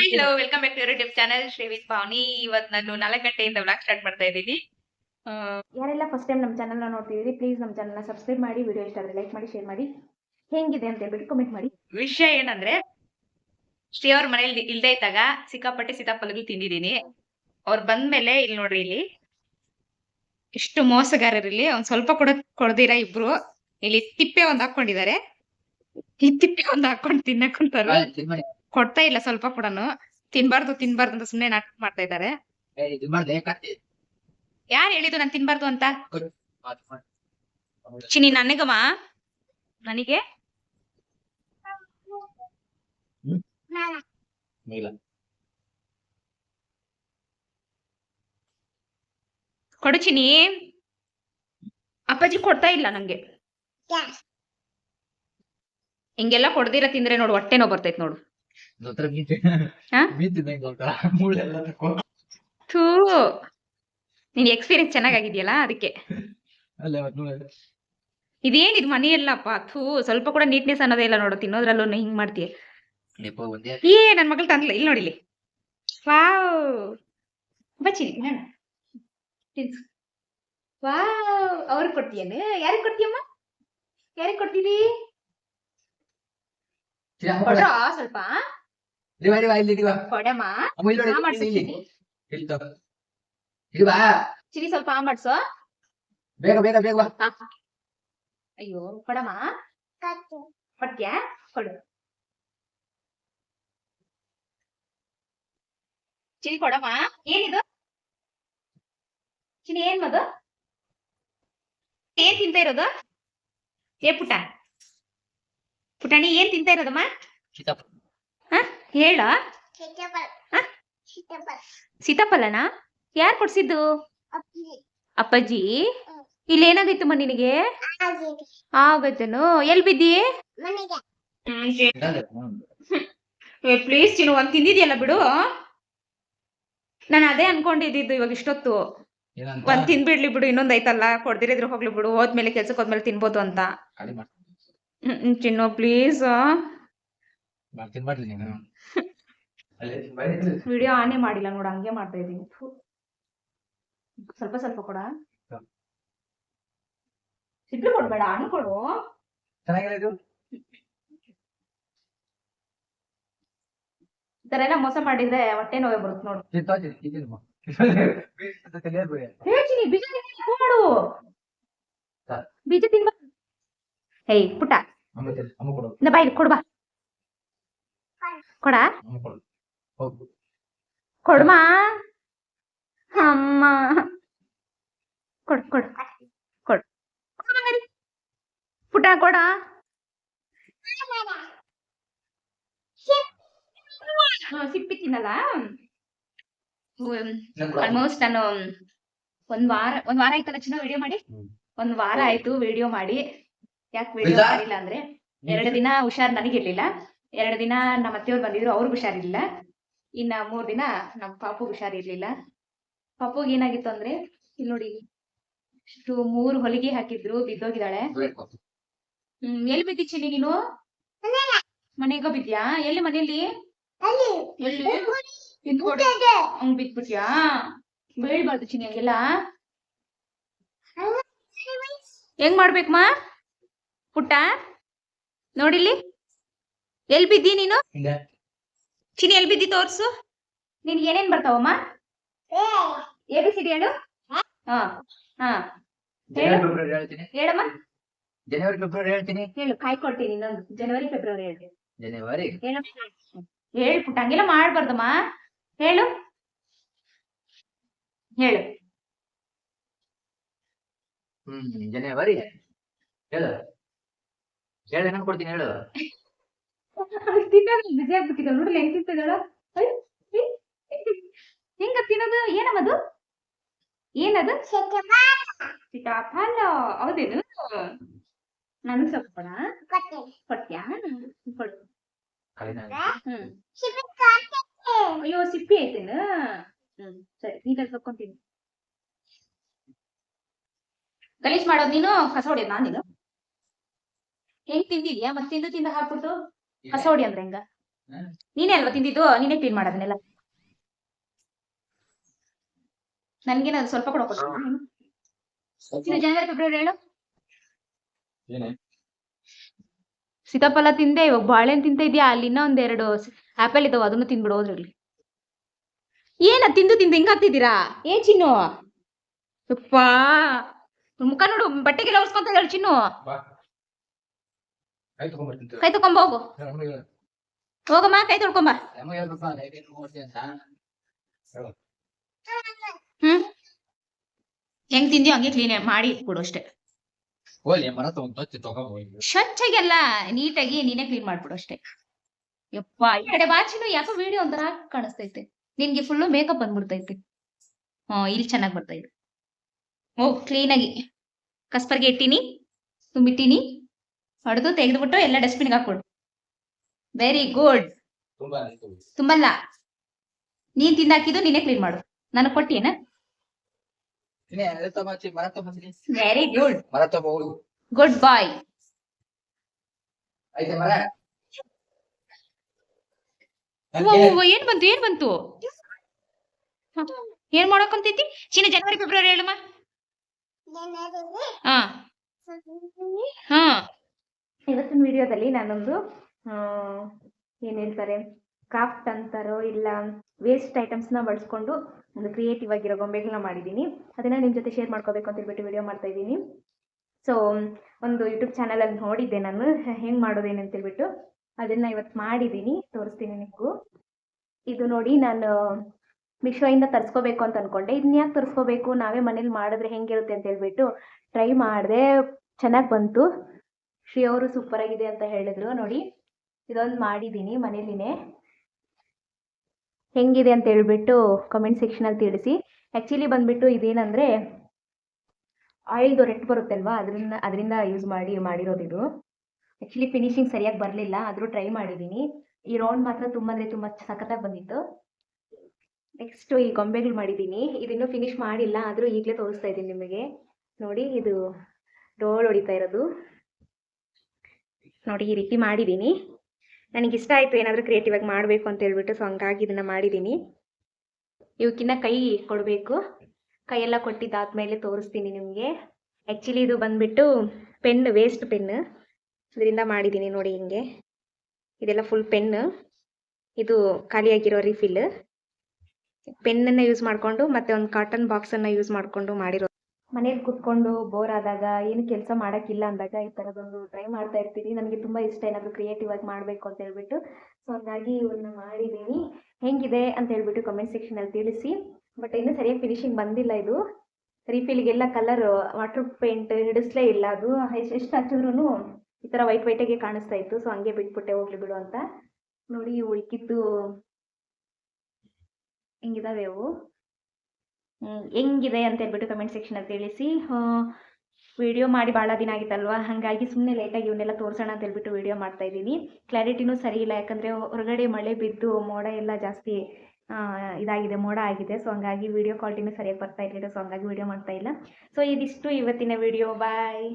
Hello welcome back to YouTube channel Shri with Bhavani ಇವತ್ ನಾನು ನಾಲ್ಕು ಗಂಟೆಯಿಂದ ವ್ಲಾಗ್ ಸ್ಟಾರ್ಟ್ ಮಾಡ್ತಾ ಇದ್ದೀನಿ. ಯಾರೆಲ್ಲ ಫಸ್ಟ್ ಟೈಮ್ ನಮ್ಮ ಚಾನಲ್ನ ನೋಡ್ತಿದ್ದೀರಿ ಪ್ಲೀಸ್ ನಮ್ಮ ಚಾನಲ್ನ ಸಬ್ಸ್ಕ್ರೈಬ್ ಮಾಡಿ ವಿಡಿಯೋ ಇಷ್ಟ ಆದರೆ ಲೈಕ್ ಮಾಡಿ ಶೇರ್ ಮಾಡಿ. ಹೆಂಗಿದೆ ಅಂತ ಹೇಳ್ಬಿಟ್ಟು ಕಮೆಂಟ್ ಮಾಡಿ. ವಿಷಯ ಏನಂದ್ರೆ ಶ್ರೀ ಅವ್ರ ಮನೇಲಿ ಇಲ್ದೆ ಇದ್ದಾಗ ಸಿಕ್ಕಾಪಟ್ಟೆ ಸೀತಾಫಲಗಳು ತಿಂದಿದ್ದೀನಿ. ಅವ್ರು ಬಂದ್ಮೇಲೆ ಇಲ್ಲಿ ನೋಡ್ರಿ ಇಲ್ಲಿ ಇಷ್ಟು ಮೋಸಗಾರರಲ್ಲಿ ಒಂದ್ ಸ್ವಲ್ಪ ಕೂಡ ಕೊಡ್ದಿರ ಇಬ್ರು. ಇಲ್ಲಿ ತಿಪ್ಪೆ ಒಂದ್ ಹಾಕೊಂಡಿದ್ದಾರೆ ಈ ತಿಪ್ಪೆ ಒಂದ್ ಹಾಕೊಂಡು ತಿನ್ನಕ್ ಕುಂತಾರು. ಕೊಡ್ತಾ ಇಲ್ಲ ಸ್ವಲ್ಪ ಕೂಡ ತಿನ್ಬಾರ್ದು ತಿನ್ಬಾರ್ದು ಅಂತ ಸುಮ್ನೆ ನಾಟಕ ಮಾಡ್ತಾ ಇದ್ದಾರೆ. ಯಾರು ಹೇಳಿದ್ದು ನಾನು ತಿನ್ಬಾರ್ದು ಅಂತ? ಚಿನಿ ನನಗಮ್ಮ ನನಗೆ? ಕೊಡು ಚಿನಿ ಅಪ್ಪಾಜಿ ಕೊಡ್ತಾ ಇಲ್ಲ ನಂಗೆ. ಹಿಂಗೆಲ್ಲ ಕೊಡ್ದಿರ ತಿಂದ್ರೆ ನೋಡು ಹೊಟ್ಟೆ ನೋವು ಬರ್ತೈತ್ ನೋಡು. ಹಾ? ಥೂ. ನಿನ್ ಎಕ್ಸ್ಪೀರಿಯನ್ಸ್ ಚೆನ್ನಾಗಾಗಿದೆಯಲ್ಲ ಅದಕ್ಕೆ. ಅಲ್ಲ ಇದೇನ್ ಇದು ಮನೆಯಲ್ಲಪ್ಪ? ಥೂ ಸ್ವಲ್ಪ ಕೂಡ ನೀಟ್ನೆಸ್ ಅನ್ನೋದೇ ಇಲ್ಲ ನೋಡು ತಿನ್ನೋದ್ರಲ್ಲೂ ಹಿಂಗ್ ಮಾಡ್ತೀಯ ಏ ನನ್ ಮಗಳು ತಂದ್ಲ ಇಲ್ಲಿ. ನೋಡಿಲಿ ವಾವ್ ಬಚ್ಚಿ ನೋಡ ವಾವ್ ಅವ್ರಿಗೆ ಕೊಡ್ತೀಯನು? ಯಾರಿಗೆ ಕೊಡ್ತೀಯಮ್ಮ? ಯಾರಿಗೆ ಕೊಡ್ತೀವಿ ಕೊಡಮ್ಮ ಇಲ್ಲಿ ಬಾ. ಚಿನಿ ಸ್ವಲ್ಪ ಆ ಮಾಡ್ಸು. ಬೇಗ ಬೇಗ ಬೇಗ ಬಾ. ಹಾ. ಅಯ್ಯೋ ಕೊಡಮ್ಮ. ಕೊಡ್ತೀಯಾ ಕೊಡು. ಚಿನಿ ಕೊಡಮ್ಮ. ಏನಿದು? ಚಿನಿ ಏನ್ ಮದು? ಏನ್ ತಿಂತ ಇರೋದು? ಏ ಪುಟ ಪುಟಾಣಿ ಏನ್ ತಿಂತ ಇರೋದಮ್ಮ? ಹೇಳ. ಸೀತಾಫಲನಾ ಯಾರ್ ಕೊಡ್ಸಿದ್ದು? ಅಪ್ಪಾಜಿ. ಇಲ್ಲಿ ಏನಾಗೈತಮ್ಮ ನಿನಗೆ? ಆಗೈತನು ಎಲ್ ಬಿದ್ದಿ? ಏ ಪ್ಲೀಸ್ ಚಿನ್ನು ಒಂದ್ ತಿಂದಿದ್ಯಲ್ಲ ಬಿಡು. ನಾನು ಅದೇ ಅನ್ಕೊಂಡಿದ್ದು ಇವಾಗ ಇಷ್ಟೊತ್ತು. ಒಂದ್ ತಿನ್ಬಿಡ್ಲಿ ಬಿಡು ಇನ್ನೊಂದ್ ಐತಲ್ಲ ಕೊಡ್ದಿರಿದ್ರು ಹೋಗ್ಲಿ ಬಿಡು. ಹೋದ್ಮೇಲೆ ಕೆಲ್ಸಕ್ಕೆ ಹೋದ್ಮೇಲೆ ತಿನ್ಬೋದು ಅಂತ. ಹ್ಮ್, ಹ್ಮ್, ಚಿನ್ನು ಪ್ಲೀಸ್ ಮಾಡ್ತೀನಿ ಮಾಡ್ಲಿ ನೀನು ವಿಡಿಯೋ ಆನೇ ಮಾಡಿಲ್ಲ ನೋಡು ಹಂಗೆ ಮಾಡ್ತಾ ಇದೀನಿ ಸ್ವಲ್ಪ ಸ್ವಲ್ಪ ಕೊಡ. ಸಿಡ್ಲು ಕೊಡ್ಬೇಡ ಹಣ್ಣು ಕೊಡು ಚೆನ್ನಾಗಿಲ್ಲ ಇದು? ಈ ತರ ಎಲ್ಲ ಮೋಸ ಮಾಡಿದ್ರೆ ಹೊಟ್ಟೆ ನೋವೆ ಬರುತ್ತೆ ನೋಡು. ಹೇಳ್ತೀನಿ ಬೀಜ ಮಾಡು. ಬೀಜ ತಿನ್ಬಾ ಹೇ ಪುಟ್ಟ. ಅಮ್ಮ ತಿನ್ನು, ಅಮ್ಮ ಕೊಡು. ಇಂದ ಬಾಯ್ಲಿ ಕೊಡ್ಬಾ ಕೊಡ. ಕೊಡ್ಮಾ? ಅಮ್ಮ. ಕೊಡು ಕೊಡ್. ಕೊಡ್. ಕೊಡು. ಹಂಗಾರೆ. ಪುಟ್ಟ ಕೊಡ ಸಿಪ್ಪಿ ತಿನ್ನಲ್ಲ. ಆಲ್ಮೋಸ್ಟ್ ನಾನು ಒಂದ್ ವಾರ ಒಂದ್ ವಾರ ಆಯ್ತಲ್ಲ ಚಿನ್ನ ವಿಡಿಯೋ ಮಾಡಿ. ಒಂದ್ ವಾರ ಆಯ್ತು ವಿಡಿಯೋ ಮಾಡಿ. ಯಾಕೆ ವಿಡಿಯೋ? ಮಾಡಿಲ್ಲ ಅಂದ್ರೆ? ಎರಡು ದಿನ ಹುಷಾರ್ ನನಗಿರ್ಲಿಲ್ಲ ಎರಡು ದಿನ ನಮ್ಮ ಅತ್ತೆಯವ್ರು ಬಂದಿದ್ರು, ಅವ್ರಿಗೆ ಹುಷಾರಿಲ್ಲ ಇನ್ನ ಮೂರ್ ದಿನ ನಮ್ ಪಾಪು ಹುಷಾರಿರ್ಲಿಲ್ಲ. ಪಾಪುಗ್ ಏನಾಗಿತ್ತು ಅಂದ್ರೆ ಇಲ್ಲಿ ನೋಡಿ, ಇಷ್ಟು ಮೂರು ಹೊಲಿಗೆ ಹಾಕಿದ್ರು, ಬಿದ್ದೋಗಿದ್ದಾಳೆ. ಹ್ಮ್, ಎಲ್ಲಿ ಬಿದ್ದಿ ಚಿನ್ನಿ ನೀನು? ಮನೆಗ ಬಿದ್ಯಾ ಎಲ್ಲಿ ಮನೇಲಿ ಹಂಗ್ ಬಿದ್ಬಿಟ್ಯಾ? ಬೇಳ್ಬಾರ್ದು ಚಿನ್ನಿ ಹಂಗೆಲ್ಲ. ಹೆಂಗ್ ಮಾಡ್ಬೇಕಮ್ಮ ಪುಟ್ಟ? ನೋಡಿಲ್ಲಿ? ಎಲ್ ಬಿದ್ದಿ ನೀನು? ಚಿನಿ ಎಲ್ ಬಿದ್ದಿ ತೋರ್ಸು. ನಿನ್ ಏನೇನ್ ಬರ್ತಾವಮ್ಮ? ಎ ಬಿ ಸಿ ಡಿ ಹೇಳು. ಹಾ? ಹಾ ಜನವರಿ ಫೆಬ್ರವರಿ ಹೇಳ್ತೀನಿ. ಹೇಳಮ್ಮ. ಜನವರಿ ಫೆಬ್ರವರಿ ಹೇಳ್ತೀನಿ. ಹೇಳು ಕಾಯ್ಕೊಳ್ತೀನಿ ಇನ್ನೊಂದು. ಜನವರಿ ಫೆಬ್ರವರಿ ಹೇಳ್ತೀನಿ. ಜನವರಿ? ಹೇಳು. ಪುಟ್ಟ ಹಂಗೆಲ್ಲ ಮಾಡ್ಬಾರ್ದಮ್ಮ. ಹೇಳು. ಹೇಳು. ಹ್ಮ್ ಜನವರಿ? ಹೇಳು. ಹೇಳು ಕೊಡ್ತೀನಿ ಹೇಳು. ತಿನ್ನೋದು ಬಿಸಿ ಆಗ್ಬಿಟ್ಟಿದ. ನೋಡಲ್ಲ ಹೆಂಗ್ ತಿಂತಿದ್ದಾಳ ಹೆಂಗ ತಿನ್ನೋದು? ಏನವದು? ಏನದು? ಸೀತಾಫಲ. ಹೌದೇನು? ನಾನು ಸ್ವಲ್ಪ ಕೊಡ ಕೊಡ್ತೀಯಾ ಅಯ್ಯೋ, ಸಿಪ್ಪಿ ಐತೇನು ಹ್ಮ್, ಸರಿ ನೀಟಾಗಿ ತಕ್ಕೊಂತೀನಿ. ಗಲೀಜ್ ಮಾಡೋದ್ ನೀನು? ಕಸ ಹೊಡಿಯೋದ್ ನಾನು ನೀನು? ಹೆಂಗ್ ತಿಂದಿದ್ಯಾ? ಮತ್ ತಿಂದು ತಿಂದು ಹಾಕ್ಬಿಟ್ಟು? ಕಸ ಹೊಡಿ ಅಂದ್ರೆ ಹೆಂಗ. ನೀನೇ ಅಲ್ವಾ ತಿಂದಿದ್ದು? ನೀನೇ ಕ್ಲೀನ್ ಮಾಡೋದನ್ನೆಲ್ಲ? ನನ್ಗೇನಾದ್ರು ಸ್ವಲ್ಪ ಕೂಡ ಜನವರಿ ಫೆಬ್ರವರಿ ಹೇಳು. ಸೀತಾಫಲ ತಿಂದೆ ಇವಾಗ ಬಾಳೆಹಣ್ಣು ತಿಂತ ಇದೆಯಾ ಅಲ್ಲಿ ಇನ್ನೂ ಒಂದೆರಡು ಆಪಲ್ ಇದಾವ ಅದನ್ನು ತಿಂದ್ಬಿಡು ಹೋದ್ರಲ್ಲಿ ಏನ ತಿಂದು ತಿಂದು ಹಿಂಗಾಗ್ತಿದ್ದೀರಾ ಏ ಚಿನ್ನು? ಯಪ್ಪಾ! ಮುಖ ನೋಡು ಬಟ್ಟೆಗೆಲ್ಲ ಒರ್ಸ್ಕೊಂತ ಹೇಳು ಚಿನ್ನು. ಕೈ ತಗೊಂಡ್ಬರ್ತೀನಿ ಕೈ ತಕೊಂಬ ಹೋಗು. ಹೋಗಮ್ಮ ಕೈ ತೊಳ್ಕೊಂಬ ಹ್ಮ್? ಹೆಂಗ್ ತಿಂದ್ಯೋ ಹಂಗೆ ಕ್ಲೀನ್ ಮಾಡಿ ಕೊಡು ಅಷ್ಟೇ. ಸ್ವಚ್ಛಗೆಲ್ಲ ನೀಟಾಗಿ ನೀನೆ ಕ್ಲೀನ್ ಮಾಡ್ಬಿಡು ಅಷ್ಟೇ. ಯಪ್ಪ ಈ ಕಡೆ ವಾಚಿನ ಯಾಕೋ ವಿಡಿಯೋ ಒಂಥರ ಕಾಣಿಸ್ತೈತೆ. ನಿನ್ಗೆ ಫುಲ್ಲು ಮೇಕಪ್ ಬಂದ್ಬಿಡ್ತೈತೆ. ಹ್ಮ್ ಇಲ್ಲಿ ಚೆನ್ನಾಗಿ ಬರ್ತೈತೆ ಓ ಕ್ಲೀನಾಗಿ ಕಸ್ಪರ್ಗೆ ಇಟ್ಟಿನಿ ತುಂಬಿಟ್ಟಿನಿ. ಹೊಡೆದು ತೆಗೆದ್ಬಿಟ್ಟು ಎಲ್ಲ ಡಸ್ಟ್ಬಿನ್ ಹಾಕ್ಕೊಡು. ವೆರಿ ಗುಡ್ ತುಂಬಾ ತುಂಬಲ್ಲ. ನೀನ್ ತಿಂದಾಕಿದ್ದು ನೀನೇ ಕ್ಲೀನ್ ಮಾಡು. ನನಗೆ ಕೊಟ್ಟಿಯೇನ? ವೆರಿ ಗುಡ್ ಗುಡ್ ಬಾಯ್ ಐತೆ ಮರ ಏನ್ ಬಂತು ಏನ್ ಬಂತು? ಏನ್ ಮಾಡಕಂತೈತಿ ಚಿನ್ನ ಜನವರಿ ಫೆಬ್ರವರಿ ಹೇಳಮ್ಮ. ಹಾ. ಹಾ. ಇವತ್ತಿನ ವಿಡಿಯೋದಲ್ಲಿ ನಾನೊಂದು ಏನ್ ಹೇಳ್ತಾರೆ ಕ್ರಾಫ್ಟ್ ಅಂತಾರೋ ಇಲ್ಲ ವೇಸ್ಟ್ ಐಟಮ್ಸ್ನ ಬಳಸ್ಕೊಂಡು ಒಂದು ಕ್ರಿಯೇಟಿವ್ ಆಗಿರೋ ಗೊಂಬೆಗಳನ್ನ ಮಾಡಿದ್ದೀನಿ ಅದನ್ನ ನಿಮ್ಮ ಜೊತೆ ಶೇರ್ ಮಾಡ್ಕೋಬೇಕು ಅಂತ ಹೇಳ್ಬಿಟ್ಟು ವಿಡಿಯೋ ಮಾಡ್ತಾ ಇದ್ದೀನಿ. ಸೊ ಒಂದು ಯೂಟ್ಯೂಬ್ ಚಾನಲಲ್ಲಿ ನೋಡಿದ್ದೆ ನಾನು. ಹೆಂಗೆ ಮಾಡೋದೇನು ಅಂತ ಹೇಳ್ಬಿಟ್ಟು ಅದನ್ನ ಇವತ್ತು ಮಾಡಿದ್ದೀನಿ ತೋರಿಸ್ತೀನಿ ನಿಮಗೂ. ಇದು ನೋಡಿ ನಾನು ಮಿಶೋಯಿಂದ ತರಿಸ್ಕೋಬೇಕು ಅಂತ ಇದನ್ನ ಯಾಕೆ ತರಿಸ್ಕೋಬೇಕು? ನಾವೇ ಮನೇಲಿ ಮಾಡಿದ್ರೆ ಹೆಂಗಿರುತ್ತೆ ಅಂತ ಹೇಳ್ಬಿಟ್ಟು ಟ್ರೈ ಮಾಡಿದೆ. ಚೆನ್ನಾಗಿ ಬಂತು. ಶ್ರೀ ಅವರು ಸೂಪರ್ ಆಗಿದೆ ಅಂತ ಹೇಳಿದ್ರು. ನೋಡಿ, ಇದೊಂದು ಮಾಡಿದ್ದೀನಿ ಮನೇಲಿನೇ. ಹೆಂಗಿದೆ ಅಂತ ಹೇಳ್ಬಿಟ್ಟು ಕಮೆಂಟ್ ಸೆಕ್ಷನಲ್ಲಿ ತಿಳಿಸಿ. ಆ್ಯಕ್ಚುಲಿ ಬಂದ್ಬಿಟ್ಟು ಇದೇನಂದರೆ ಆಯಿಲ್ದು ರೆಟ್ ಬರುತ್ತಲ್ವಾ? ಅದರಿಂದ ಅದರಿಂದ ಯೂಸ್ ಮಾಡಿ, ಮಾಡಿರೋದು ಇದು. ಆ್ಯಕ್ಚುಲಿ ಫಿನಿಶಿಂಗ್ ಸರಿಯಾಗಿ ಬರಲಿಲ್ಲ, ಆದರೂ ಟ್ರೈ ಮಾಡಿದ್ದೀನಿ ಈ ರೌಂಡ್ ಮಾತ್ರ ತುಂಬ ಅಂದರೆ ತುಂಬ ಸಖತ್ತಾಗಿ ಬಂದಿತ್ತು. ನೆಕ್ಸ್ಟ್ ಈ ಗೊಂಬೆಗಳು ಮಾಡಿದ್ದೀನಿ ಇದನ್ನು ಫಿನಿಶ್ ಮಾಡಿಲ್ಲ, ಆದರೂ ಈಗಲೇ ತೋರಿಸ್ತಾ ಇದ್ದೀನಿ ನಿಮಗೆ. ನೋಡಿ, ಇದು ಡೋಲ್ ಹೊಡಿತಾ ಇರೋದು. ನೋಡಿ ಈ ರೀತಿ ಮಾಡಿದ್ದೀನಿ ನನಗೆ ಇಷ್ಟ ಆಯಿತು ಏನಾದರೂ ಕ್ರಿಯೇಟಿವ್ ಆಗಿ ಮಾಡಬೇಕು ಅಂತ ಹೇಳ್ಬಿಟ್ಟು ಸೊ ಹಂಗಾಗಿ ಇದನ್ನು ಮಾಡಿದ್ದೀನಿ ಇವಕ್ಕಿನ್ನ ಕೈ ಕೊಡಬೇಕು. ಕೈಯೆಲ್ಲ ಕೊಟ್ಟಿದ್ದಾದ್ಮೇಲೆ ತೋರಿಸ್ತೀನಿ ನಿಮಗೆ. ಆ್ಯಕ್ಚುಲಿ ಇದು ಬಂದ್ಬಿಟ್ಟು ಪೆನ್ ವೇಸ್ಟ್ ಪೆನ್ ಇದರಿಂದ ಮಾಡಿದ್ದೀನಿ ನೋಡಿ ಹಿಂಗೆ. ಇದೆಲ್ಲ ಫುಲ್ ಪೆನ್ ಇದು ಖಾಲಿಯಾಗಿರೋ ರಿಫಿಲ್ ಪೆನ್ನನ್ನು ಯೂಸ್ ಮಾಡಿಕೊಂಡು ಮತ್ತೆ ಒಂದು ಕಾಟನ್ ಬಾಕ್ಸನ್ನು ಯೂಸ್ ಮಾಡಿಕೊಂಡು ಮಾಡಿರೋ ಮನೇಲಿ ಕುತ್ಕೊಂಡು ಬೋರ್ ಆದಾಗ, ಏನು ಕೆಲಸ ಮಾಡೋಕ್ಕಿಲ್ಲ ಅಂದಾಗ ಈ ಥರದೊಂದು ಟ್ರೈ ಮಾಡ್ತಾ ಇರ್ತೀನಿ. ನನಗೆ ತುಂಬ ಇಷ್ಟ ಏನಾದರೂ ಕ್ರಿಯೇಟಿವ್ ಆಗಿ ಮಾಡಬೇಕು ಅಂತ ಹೇಳ್ಬಿಟ್ಟು. ಸೊ ಹಾಗಾಗಿ ಇವನ್ನ ಮಾಡಿದ್ದೀನಿ. ಹೆಂಗಿದೆ ಅಂತ ಹೇಳ್ಬಿಟ್ಟು ಕಮೆಂಟ್ ಸೆಕ್ಷನಲ್ಲಿ ತಿಳಿಸಿ. ಬಟ್ ಇನ್ನೂ ಸರಿಯಾಗಿ ಫಿನಿಶಿಂಗ್ ಬಂದಿಲ್ಲ ಇದು. ರೀಫಿಲ್ಗೆಲ್ಲ ಕಲರ್ ವಾಟರ್ ಪೇಂಟ್ ಹಿಡಿಸ್ಲೇ ಇಲ್ಲ ಅದು. ಎಷ್ಟು ಹಚ್ಚಿದ್ರು ಈ ಥರ ವೈಟ್ ವೈಟಾಗೆ ಕಾಣಿಸ್ತಾ ಇತ್ತು. ಸೊ ಹಂಗೆ ಬಿಟ್ಬಿಟ್ಟೆ, ಹೋಗ್ಲಿ ಬಿಡು ಅಂತ. ನೋಡಿ, ಉಳ್ಕಿದ್ದು ಹೆಂಗಿದಾವೆ ಅವು? ಹೆಂಗಿದೆ ಅಂತ ಹೇಳ್ಬಿಟ್ಟು ಕಮೆಂಟ್ ಸೆಕ್ಷನಲ್ಲಿ ತಿಳಿಸಿ. ವಿಡಿಯೋ ಮಾಡಿ ಭಾಳ ದಿನ ಆಗಿತ್ತಲ್ವ? ಹಾಗಾಗಿ ಸುಮ್ಮನೆ ಲೇಟಾಗಿ ಇವನ್ನೆಲ್ಲ ತೋರಿಸೋಣ ಅಂತ ಹೇಳ್ಬಿಟ್ಟು ವಿಡಿಯೋ ಮಾಡ್ತಾ ಇದ್ದೀನಿ. ಕ್ಲಾರಿಟಿನೂ ಸರಿ ಇಲ್ಲ, ಯಾಕಂದರೆ ಹೊರಗಡೆ ಮಳೆ ಬಿದ್ದು ಮೋಡ ಎಲ್ಲ ಜಾಸ್ತಿ ಇದಾಗಿದೆ, ಮೋಡ ಆಗಿದೆ. ಸೊ ಹಂಗಾಗಿ ವಿಡಿಯೋ ಕ್ವಾಲಿಟಿನೂ ಸರಿಯಾಗಿ ಬರ್ತಾ ಇರಲಿಲ್ಲ. ಸೊ ಹಂಗಾಗಿ ವಿಡಿಯೋ ಮಾಡ್ತಾ ಇಲ್ಲ. ಸೊ ಇದಿಷ್ಟು ಇವತ್ತಿನ ವಿಡಿಯೋ ಬಾಯ್